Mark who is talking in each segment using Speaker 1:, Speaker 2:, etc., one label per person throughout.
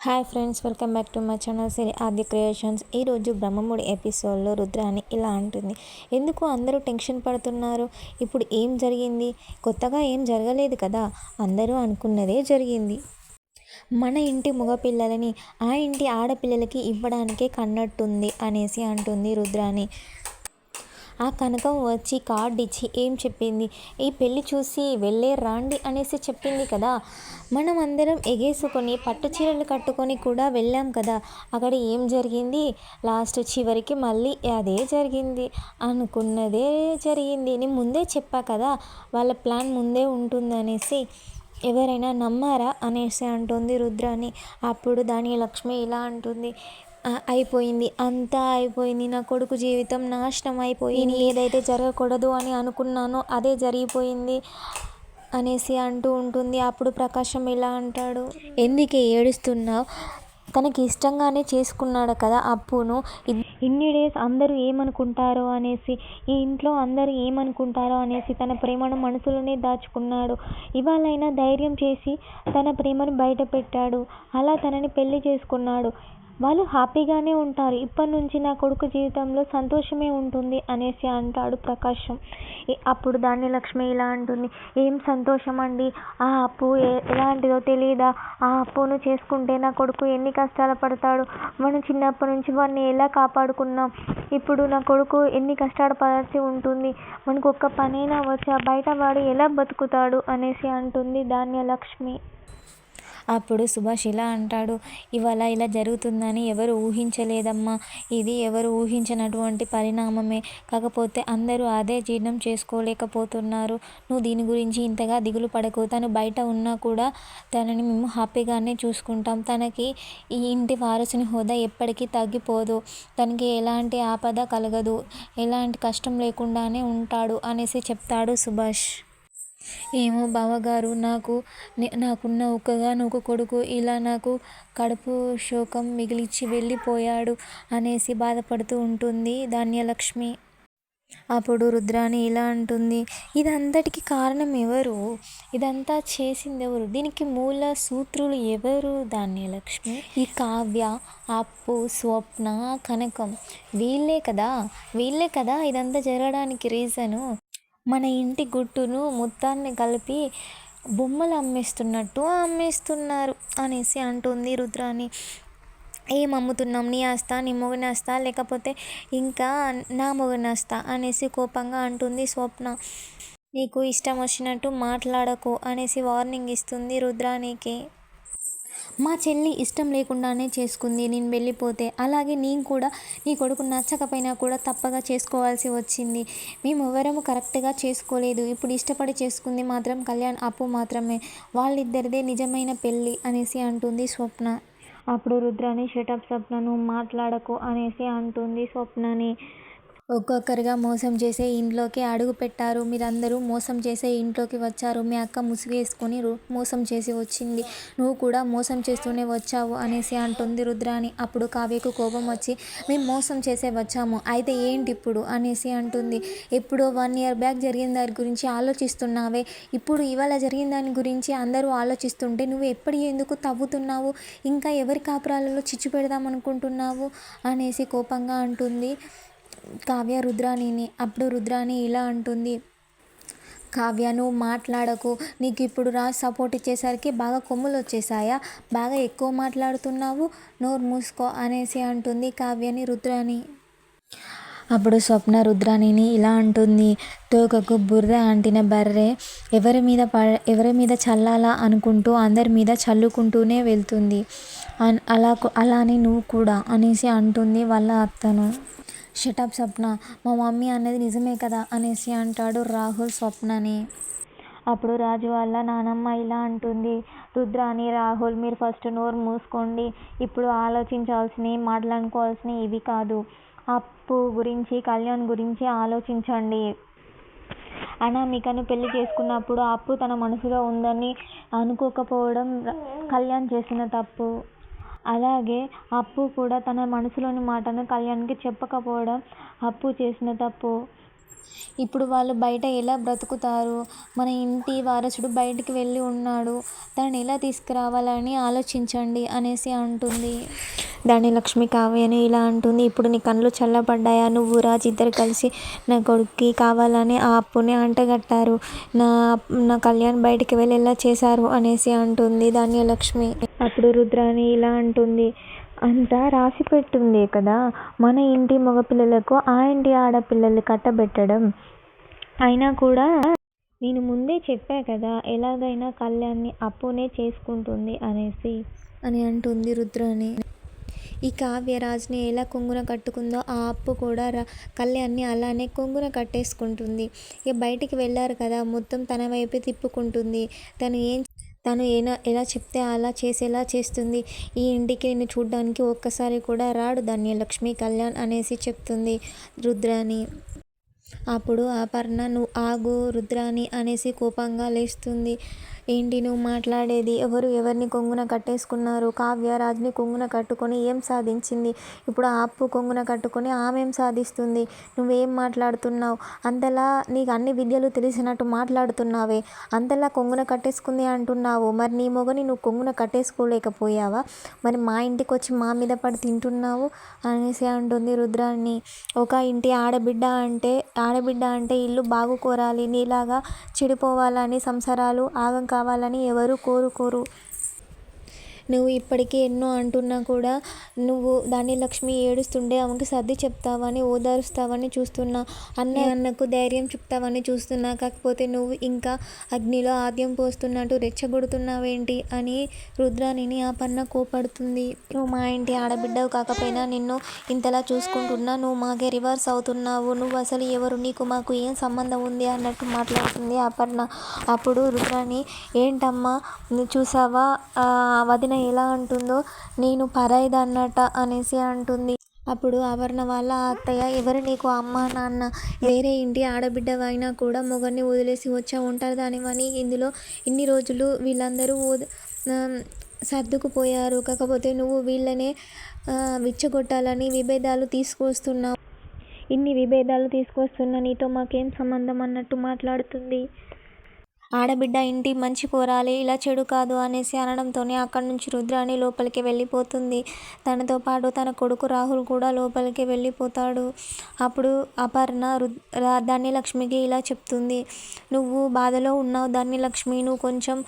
Speaker 1: Hi friends welcome back to my channel Siri Aadi creations. ఈరోజు బ్రహ్మముడి ఎపిసోడ్లో రుద్రాని ఇలా అంటుంది. ఎందుకు అందరూ టెన్షన్ పడుతున్నారు? ఇప్పుడు ఏం జరిగింది? కొత్తగా ఏం జరగలేదు కదా? అందరూ అనుకున్నదే జరిగింది. మన ఇంటి మగపిల్లలని ఆ ఇంటి ఆడపిల్లలకి ఇవ్వడానికే కన్నట్టుంది అనేసి అంటుంది రుద్రాని. ఆ కనకం వచ్చి కార్డు ఇచ్చి ఏం చెప్పింది? ఈ పెళ్ళి చూసి వెళ్ళే రాండి అనేసి చెప్పింది కదా. మనం అందరం ఎగేసుకొని పట్టు చీరలు కట్టుకొని కూడా వెళ్ళాం కదా. అక్కడ ఏం జరిగింది? లాస్ట్ చివరికి మళ్ళీ అదే జరిగింది. అనుకున్నదే జరిగింది. నేను ముందే చెప్పా కదా వాళ్ళ ప్లాన్ ముందే ఉంటుందనేసి. ఎవరైనా నమ్మారా అనేసి అంటుంది రుద్రాని. అప్పుడు దాని లక్ష్మి ఇలా అంటుంది. అయిపోయింది. అంతా అయిపోయింది. నా కొడుకు జీవితం నాశనం అయిపోయింది. ఏదైతే జరగకూడదు అని అనుకున్నానో అదే జరిగిపోయింది అనేసి అంటూ ఉంటుంది. అప్పుడు ప్రకాశం ఇలా అంటాడు. ఎందుకే ఏడుస్తున్నావు? తనకి ఇష్టంగానే చేసుకున్నాడు కదా అప్పును. ఇన్ని డేస్ అందరూ ఏమనుకుంటారో అనేసి ఈ ఇంట్లో అందరూ ఏమనుకుంటారో అనేసి తన ప్రేమను మనసులోనే దాచుకున్నాడు. ఇవాళైనా ధైర్యం చేసి తన ప్రేమను బయట పెట్టాడు అలా తనని పెళ్ళి చేసుకున్నాడు. వాళ్ళు హ్యాపీగానే ఉంటారు. ఇప్పటి నుంచి నా కొడుకు జీవితంలో సంతోషమే ఉంటుంది అనేసి అంటాడు ప్రకాశం. అప్పుడు ధాన్యలక్ష్మి ఇలా అంటుంది. ఏం సంతోషం అండి ఆ అప్పు ఎలాంటిదో తెలియదా ఆ అప్పును చేసుకుంటే నా కొడుకు ఎన్ని కష్టాలు పడతాడు? మనం చిన్నప్పటి నుంచి వాడిని ఎలా కాపాడుకున్నాం? ఇప్పుడు నా కొడుకు ఎన్ని కష్టాలు పడాల్సి ఉంటుంది? మనకు ఒక్క పనైనా వచ్చా? బయట వాడు ఎలా బతుకుతాడు? అనేసి అంటుంది ధాన్యలక్ష్మి. అప్పుడు సుభాష్ ఇలా అంటాడు ఇవాళ ఇలా జరుగుతుందని ఎవరు ఊహించలేదమ్మా. ఇది ఎవరు ఊహించినటువంటి పరిణామమే. కాకపోతే అందరూ అదే జీర్ణం చేసుకోలేకపోతున్నారు. నువ్వు దీని గురించి ఇంతగా దిగులు పడకు. తను బయట ఉన్నా కూడా తనని మేము హ్యాపీగానే చూసుకుంటాం. తనకి ఈ ఇంటి వారసుని హోదా ఎప్పటికీ తగ్గిపోదు. తనకి ఎలాంటి ఆపద కలగదు. ఎలాంటి కష్టం లేకుండానే ఉంటాడు అనేసి చెప్తాడు సుభాష్. ఏమో బావగారు నాకు నాకున్న ఒక్కగానొక్క కొడుకు ఇలా నాకు కడుపు శోకం మిగిలిచ్చి వెళ్ళిపోయాడు అనేసి బాధపడుతూ ఉంటుంది ధాన్యలక్ష్మి. అప్పుడు రుద్రాని ఇలా అంటుంది ఇదంతటికి కారణం ఎవరు? ఇదంతా చేసింది ఎవరు? దీనికి మూల సూత్రులు ఎవరు ధాన్యలక్ష్మి? ఈ కావ్య అప్పు స్వప్న కనకం వీళ్ళే కదా? వీళ్ళే కదా ఇదంతా జరగడానికి రీజను మన ఇంటి గుట్టును మొత్తాన్ని కలిపి బొమ్మలు అమ్మేస్తున్నట్టు అమ్మేస్తున్నారు అనేసి అంటుంది రుద్రాని ఏం అమ్ముతున్నాం? నీ ఆస్తా నీ మొగనేస్తా లేకపోతే ఇంకా నా మొగనేస్తా అనేసి కోపంగా అంటుంది స్వప్న. నీకు ఇష్టం వచ్చినట్టు మాట్లాడకు అనేసి వార్నింగ్ ఇస్తుంది రుద్రానికి మా చెల్లి ఇష్టం లేకుండానే చేసుకుంది నేను వెళ్ళిపోతే. అలాగే నేను కూడా నీ కొడుకు నచ్చకపోయినా కూడా తప్పగా చేసుకోవాల్సి వచ్చింది. మేము ఎవరము కరెక్ట్గా చేసుకోలేదు. ఇప్పుడు ఇష్టపడి చేసుకుంది మాత్రం కళ్యాణ్ అప్పు మాత్రమే. వాళ్ళిద్దరిదే నిజమైన పెళ్ళి అనేసి అంటుంది స్వప్న. అప్పుడు రుద్రాని షటప్ స్వప్నను మాట్లాడకు అనేసి అంటుంది స్వప్నని. ఒక్కొక్కరిగా మోసం చేసే ఇంట్లోకి అడుగు పెట్టారు. మీరందరూ మోసం చేసే ఇంట్లోకి వచ్చారు. మీ అక్క ముసుగేసుకొని మోసం చేసి వచ్చింది. నువ్వు కూడా మోసం చేస్తూనే వచ్చావు అనేసి అంటుంది రుద్రాని అప్పుడు కావ్యకు కోపం వచ్చి మేము మోసం చేసే వచ్చాము. అయితే ఏంటి ఇప్పుడు అనేసి అంటుంది. ఎప్పుడో వన్ ఇయర్ బ్యాక్ జరిగిన దాని గురించి ఆలోచిస్తున్నావే. ఇప్పుడు ఇవాళ జరిగిన దాని గురించి అందరూ ఆలోచిస్తుంటే నువ్వు ఎప్పుడు ఎందుకు తవ్వుతున్నావు? ఇంకా ఎవరి కాపురాలలో చిచ్చు పెడదాం అనుకుంటున్నావు? అనేసి కోపంగా అంటుంది. కావ్య రుద్రాణిని. అప్పుడు రుద్రాణి ఇలా అంటుంది కావ్య నువ్వు మాట్లాడకు. నీకు ఇప్పుడు రాజ్ సపోర్ట్ ఇచ్చేసరికి బాగా కొమ్ములు వచ్చేసాయా బాగా ఎక్కువ మాట్లాడుతున్నావు? నోరు మూసుకో అనేసి అంటుంది కావ్యని రుద్రాణి. అప్పుడు స్వప్న రుద్రాణిని ఇలా అంటుంది తోకకు బుర్ర అంటిన బర్రె ఎవరి మీద ప ఎవరి మీద చల్లాలా అనుకుంటూ అందరి మీద చల్లుకుంటూనే వెళ్తుంది. అలా అలానే నువ్వు కూడా అనేసి అంటుంది వాళ్ళ అత్తను. షటప్ స్వప్న మా మమ్మీ అన్నది నిజమే కదా అనేసి అంటాడు రాహుల్ స్వప్నని. అప్పుడు రాజు వాళ్ళ నానమ్మ ఇలా అంటుంది. రుద్రాని రాహుల్ మీరు ఫస్ట్ నోరు మూసుకోండి. ఇప్పుడు ఆలోచించాల్సినవి మాట్లాడుకోవాల్సినవి ఇవి కాదు. అప్పు గురించి కళ్యాణ్ గురించి ఆలోచించండి. అనామికను పెళ్ళి చేసుకున్నప్పుడు అప్పు తన మనసులో ఉందని అనుకోకపోవడం కళ్యాణ్ చేసిన తప్పు. అలాగే అప్పు కూడా తన మనసులోని మాటను కళ్యాణ్కి చెప్పకపోవడం అప్పు చేసిన తప్పు. ఇప్పుడు వాళ్ళు బయట ఎలా బ్రతుకుతారు? మన ఇంటి వారసుడు బయటికి వెళ్ళి ఉన్నాడు. దాన్ని ఎలా తీసుకురావాలని ఆలోచించండి అనేసి అంటుంది. దాని లక్ష్మి కావ్యని ఇలా అంటుంది. ఇప్పుడు నీ కళ్ళు చల్లబడ్డాయా? నువ్వు రాజు ఇద్దరు కలిసి నా కొడుక్కి కావాలని ఆ అప్పుని అంటగట్టారు. నా నా కళ్యాణ్ బయటికి వెళ్ళి ఎలా చేశారు? అనేసి అంటుంది ధాన్యలక్ష్మి. అప్పుడు రుద్రాని ఇలా అంటుంది. అంతా రాసి పెట్టుంది కదా. మన ఇంటి మగపిల్లలకు ఆ ఇంటి ఆడపిల్లలు కట్టబెట్టడం. అయినా కూడా నేను ముందే చెప్పా కదా ఎలాగైనా కళ్యాణ్ని అప్పునే చేసుకుంటుంది అనేసి. అని అంటుంది రుద్రాని ఈ కావ్యరాజుని ఎలా కొంగున కట్టుకుందో ఆ అప్పు కూడా రా కళ్యాణ్ని అలానే కొంగున కట్టేసుకుంటుంది. ఇక బయటికి వెళ్ళారు కదా మొత్తం తన వైపే తిప్పుకుంటుంది. తను ఏం తను ఏనా ఎలా చెప్తే అలా చేసేలా చేస్తుంది. ఈ ఇంటికి నేను చూడడానికి ఒక్కసారి కూడా రాడు ధన్యలక్ష్మి కళ్యాణ్ అనేసి చెప్తుంది రుద్రాని అప్పుడు అపర్ణ నువ్వు ఆగు రుద్రాని అనేసి కోపంగా లేస్తుంది. ఏంటి నువ్వు మాట్లాడేది? ఎవరు ఎవరిని కొంగున కట్టేసుకున్నారు? కావ్య రాజుని కొంగున కట్టుకొని ఏం సాధించింది? ఇప్పుడు ఆ అప్పు కొంగున కట్టుకొని ఆమె ఏం సాధిస్తుంది? నువ్వేం మాట్లాడుతున్నావు? అంతలా నీకు అన్ని విద్యలు తెలిసినట్టు మాట్లాడుతున్నావే. అంతలా కొంగున కట్టేసుకుంది అంటున్నావు. మరి నీ మొగని నువ్వు కొంగున కట్టేసుకోలేకపోయావా? మరి మా ఇంటికి వచ్చి మా మీద పడి తింటున్నావు? అనేసి అంటుంది రుద్రాన్ని ఒక ఇంటి ఆడబిడ్డ అంటే ఆడబిడ్డ అంటే ఇల్లు బాగు కోరాలి నీలాగా చెడిపోవాలని సంసారాలు ఆగం కావాలని ఎవరు కోరుకోరు. నువ్వు ఇప్పటికీ ఎన్నో అంటున్నా కూడా నువ్వు దాని లక్ష్మి ఏడుస్తుండే ఆమెకి సర్ది చెప్తావని ఓదారుస్తావని చూస్తున్నా. అన్నయ్య అన్నకు ధైర్యం చెప్తావని చూస్తున్నా. కాకపోతే నువ్వు ఇంకా అగ్నిలో ఆద్యం పోస్తున్నట్టు రెచ్చగొడుతున్నావేంటి అని రుద్రాణిని ఆ పన్న కోపడుతుంది. నువ్వు మా ఇంటి ఆడబిడ్డవు కాకపోయినా నిన్ను ఇంతలా చూసుకుంటున్నా. నువ్వు మాకే రివర్స్ అవుతున్నావు. నువ్వు అసలు ఎవరు? నీకు మాకు ఏం సంబంధం ఉంది? అన్నట్టు మాట్లాడుతుంది అపర్ణ అప్పుడు రుద్రాణి ఏంటమ్మా? చూసావా? వదిన ఎలా అంటుందో నేను పరాయిదన్నట అనేసి అంటుంది. అప్పుడు అవర్ణ వాళ్ళ అత్తయ్య ఎవరు నీకు అమ్మ నాన్న? వేరే ఇంటి ఆడబిడ్డవైనా కూడా మొగన్ని వదిలేసి వచ్చా ఉంటారు దానివని ఇందులో ఇన్ని రోజులు వీళ్ళందరూ సర్దుకుపోయారు. కాకపోతే నువ్వు వీళ్ళనే విచ్చగొట్టాలని విభేదాలు తీసుకొస్తున్నావు. ఇన్ని విభేదాలు తీసుకొస్తున్న నీతో మాకేం సంబంధం? అన్నట్టు మాట్లాడుతుంది. ఆడబిడ్డ ఇంటి మంచి పోరాలి ఇలా చెడు కాదు అనేసి అనడంతోనే అక్కడి నుంచి రుద్రాణి లోపలికి వెళ్ళిపోతుంది. తనతో పాటు తన కొడుకు రాహుల్ కూడా లోపలికి వెళ్ళిపోతాడు. అప్పుడు అపర్ణ రుద్ లక్ష్మికి ఇలా చెప్తుంది. నువ్వు బాధలో ఉన్నావు ధన్యలక్ష్మి నువ్వు కొంచెం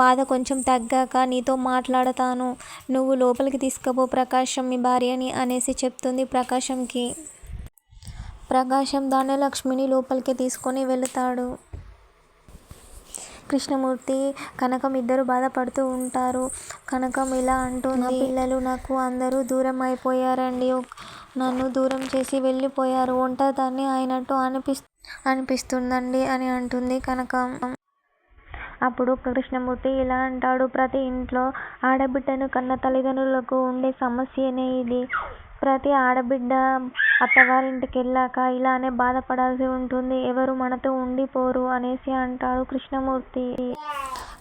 Speaker 1: బాధ కొంచెం తగ్గాక నీతో మాట్లాడతాను. నువ్వు లోపలికి తీసుకుపో ప్రకాశం మీ భార్యని అనేసి చెప్తుంది ప్రకాశంకి. ప్రకాశం ధనలక్ష్మిని లోపలికి తీసుకొని వెళతాడు. కృష్ణమూర్తి కనకం ఇద్దరు బాధపడుతూ ఉంటారు. కనకం ఇలా అంటుంది పిల్లలు నాకు అందరూ దూరం అయిపోయారండి నన్ను దూరం చేసి వెళ్ళిపోయారు. ఒంటరిదాన్ని అయినట్టు అనిపిస్తు అనిపిస్తుందండి అని అంటుంది కనకం. అప్పుడు కృష్ణమూర్తి ఇలా అంటాడు ప్రతి ఇంట్లో ఆడబిడ్డను కన్న తల్లిదండ్రులకు ఉండే సమస్యనే ఇది. ప్రతి ఆడబిడ్డ అత్తవారింటికి వెళ్ళాక ఇలానే బాధపడాల్సి ఉంటుంది. ఎవరు మనతో ఉండిపోరు అనేసి అంటాడు కృష్ణమూర్తి.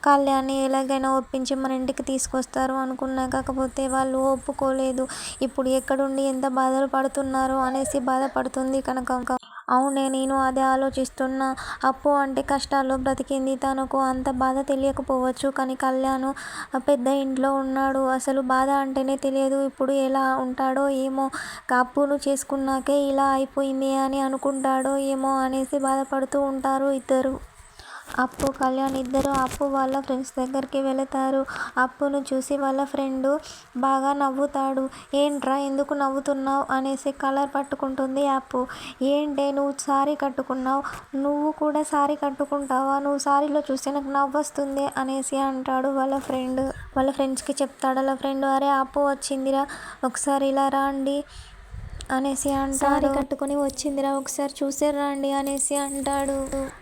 Speaker 1: కళ్యాణ్ని ఎలాగైనా ఒప్పించి మన ఇంటికి తీసుకొస్తారు అనుకున్నా కాకపోతే వాళ్ళు ఒప్పుకోలేదు. ఇప్పుడు ఎక్కడుండి ఎంత బాధలు పడుతున్నారో అనేసి బాధపడుతుంది కనుక అవునే నేను అదే ఆలోచిస్తున్నా. అప్పు అంటే కష్టాల్లో బ్రతికింది. తనకు అంత బాధ తెలియకపోవచ్చు. కానీ కళ్యాణ్ పెద్ద ఇంట్లో ఉన్నాడు. అసలు బాధ అంటేనే తెలియదు. ఇప్పుడు ఎలా ఉంటాడో ఏమో. అప్పును చేసుకున్నాకే ఇలా అయిపోయింది అని అనుకుంటాడో ఏమో అనేసి బాధపడుతూ ఉంటారు ఇద్దరు. అప్పు కళ్యాణ్ ఇద్దరు అప్పు వాళ్ళ ఫ్రెండ్స్ దగ్గరికి వెళతారు. అప్పును చూసి వాళ్ళ ఫ్రెండు బాగా నవ్వుతాడు. ఏంట్రా ఎందుకు నవ్వుతున్నావు? అనేసి కలర్ పట్టుకుంటుంది అప్పు. ఏంటే నువ్వు సారీ కట్టుకున్నావు? నువ్వు కూడా సారీ కట్టుకుంటావా? నువ్వు సారీలో చూస్తే నాకు నవ్వు వస్తుంది అనేసి అంటాడు వాళ్ళ ఫ్రెండ్. వాళ్ళ ఫ్రెండ్స్కి చెప్తాడు. వాళ్ళ ఫ్రెండ్ అరే అప్పు వచ్చిందిరా. ఒకసారి ఇలా రండి. అనేసి అంటారు కట్టుకొని వచ్చిందిరా ఒకసారి చూసే రండి అనేసి అంటాడు.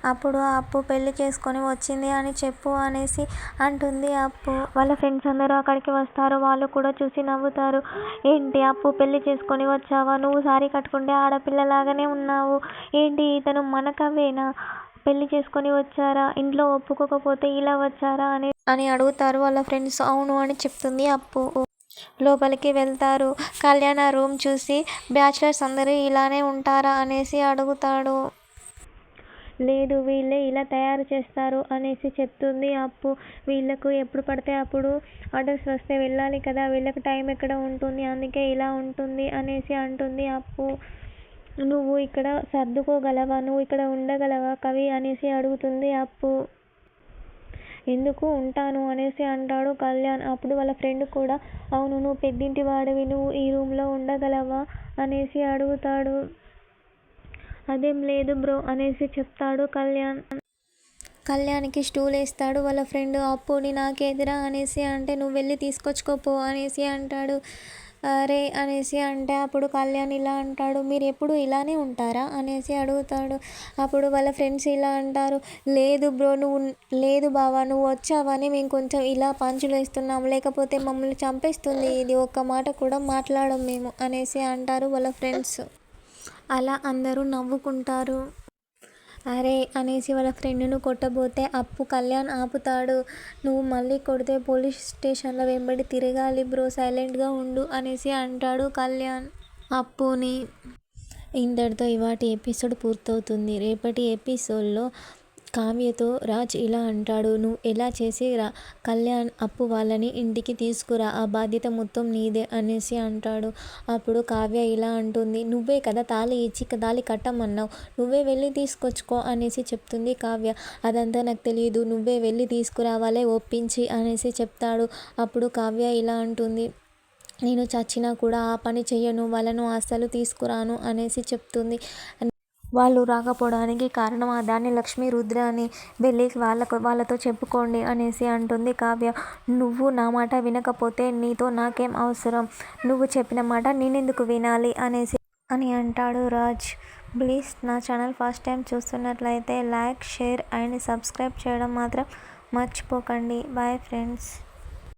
Speaker 1: అప్పుడు అప్పు పెళ్ళి చేసుకొని వచ్చింది అని చెప్పు అనేసి అంటుంది అప్పు. వాళ్ళ ఫ్రెండ్స్ అందరూ అక్కడికి వస్తారు వాళ్ళు కూడా చూసి నవ్వుతారు. ఏంటి అప్పు పెళ్ళి చేసుకొని వచ్చావా? నువ్వు సారీ కట్టుకుంటే ఆడపిల్లలాగానే ఉన్నావు. ఏంటి ఇతను మనకవేనా? పెళ్ళి చేసుకొని వచ్చారా? ఇంట్లో ఒప్పుకోకపోతే ఇలా వచ్చారా? అని అని అడుగుతారు వాళ్ళ ఫ్రెండ్స్. అవును అని చెప్తుంది అప్పు. లోపలికి వెళ్తారు. కళ్యాణ రూమ్ చూసి బ్యాచిలర్స్ అందరూ ఇలానే ఉంటారా అనేసి అడుగుతాడు. లేదు వీళ్ళే ఇలా తయారు చేస్తారు అనేసి చెప్తుంది అప్పు. వీళ్ళకు ఎప్పుడు పడితే అప్పుడు ఆర్డర్స్ వస్తే వెళ్ళాలి కదా వీళ్ళకి టైం ఎక్కడ ఉంటుంది అందుకే ఇలా ఉంటుంది అనేసి అంటుంది అప్పు. నువ్వు ఇక్కడ సర్దుకోగలవా? నువ్వు ఇక్కడ ఉండగలవా? కవి అనేసి అడుగుతుంది అప్పు. ఎందుకు ఉంటాను అనేసి అంటాడు కళ్యాణ్. అప్పుడు వాళ్ళ ఫ్రెండ్ కూడా అవును నువ్వు పెద్దింటి వాడివి నువ్వు ఈ రూమ్లో ఉండగలవా అనేసి అడుగుతాడు. అదేం లేదు బ్రో అనేసి చెప్తాడు కళ్యాణ్. కళ్యాణ్కి స్టూల్ వేస్తాడు వాళ్ళ ఫ్రెండ్. అప్పుని నాకేదిరా అనేసి అంటే నువ్వు వెళ్ళి తీసుకొచ్చుకోపో అనేసి అంటాడు. అరే అనేసి అంటే అప్పుడు కళ్యాణ్ ఇలా అంటాడు మీరు ఎప్పుడు ఇలానే ఉంటారా? అనేసి అడుగుతాడు. అప్పుడు వాళ్ళ ఫ్రెండ్స్ ఇలా అంటారు లేదు బ్రో నువ్వు లేదు బావా నువ్వు వచ్చావని మేము కొంచెం ఇలా పంచులు వేస్తున్నాం. లేకపోతే మమ్మల్ని చంపేస్తుంది ఇది ఒక్క మాట కూడా మాట్లాడం మేము అనేసి అంటారు వాళ్ళ ఫ్రెండ్స్. అలా అందరూ నవ్వుకుంటారు. అరే అనేసి వాళ్ళ ఫ్రెండ్ను కొట్టబోతే అప్పు కళ్యాణ్ ఆపుతాడు. నువ్వు మళ్ళీ కొడితే పోలీస్ స్టేషన్లో వెంబడి తిరగాలి బ్రో సైలెంట్గా ఉండు అనేసి అంటాడు కళ్యాణ్ అప్పుని. ఇంతటితో ఇవాటి ఎపిసోడ్ పూర్తవుతుంది. రేపటి ఎపిసోడ్లో కావ్యతో రాజ్ ఇలా అంటాడు నువ్వు ఎలా చేసి రా కళ్యాణ్ అప్పు వాళ్ళని ఇంటికి తీసుకురా ఆ బాధ్యత మొత్తం నీదే అనేసి అంటాడు. అప్పుడు కావ్య ఇలా అంటుంది నువ్వే కదా తాళి ఇచ్చి తాళి కట్టమన్నావు నువ్వే వెళ్ళి తీసుకొచ్చుకో అనేసి చెప్తుంది కావ్య. అదంతా నాకు తెలియదు నువ్వే వెళ్ళి తీసుకురావాలే ఒప్పించి అనేసి చెప్తాడు. అప్పుడు కావ్య ఇలా అంటుంది నేను చచ్చినా కూడా ఆ పని చెయ్యను వాళ్ళను అస్సలు తీసుకురాను అనేసి చెప్తుంది. వాళ్ళు రాకపోవడానికి కారణం ఆ దాన్ని లక్ష్మీ రుద్ర అని వెళ్ళి వాళ్ళకు వాళ్ళతో చెప్పుకోండి అనేసి అంటుంది కావ్య. నువ్వు నా మాట వినకపోతే నీతో నాకేం అవసరం? నువ్వు చెప్పిన మాట నేనెందుకు వినాలి అనేసి అని అంటాడు రాజ్. ప్లీజ్ నా ఛానల్ ఫస్ట్ టైం చూస్తున్నట్లయితే లైక్ షేర్ అండ్ సబ్స్క్రైబ్ చేయడం మాత్రం మర్చిపోకండి. Bye friends.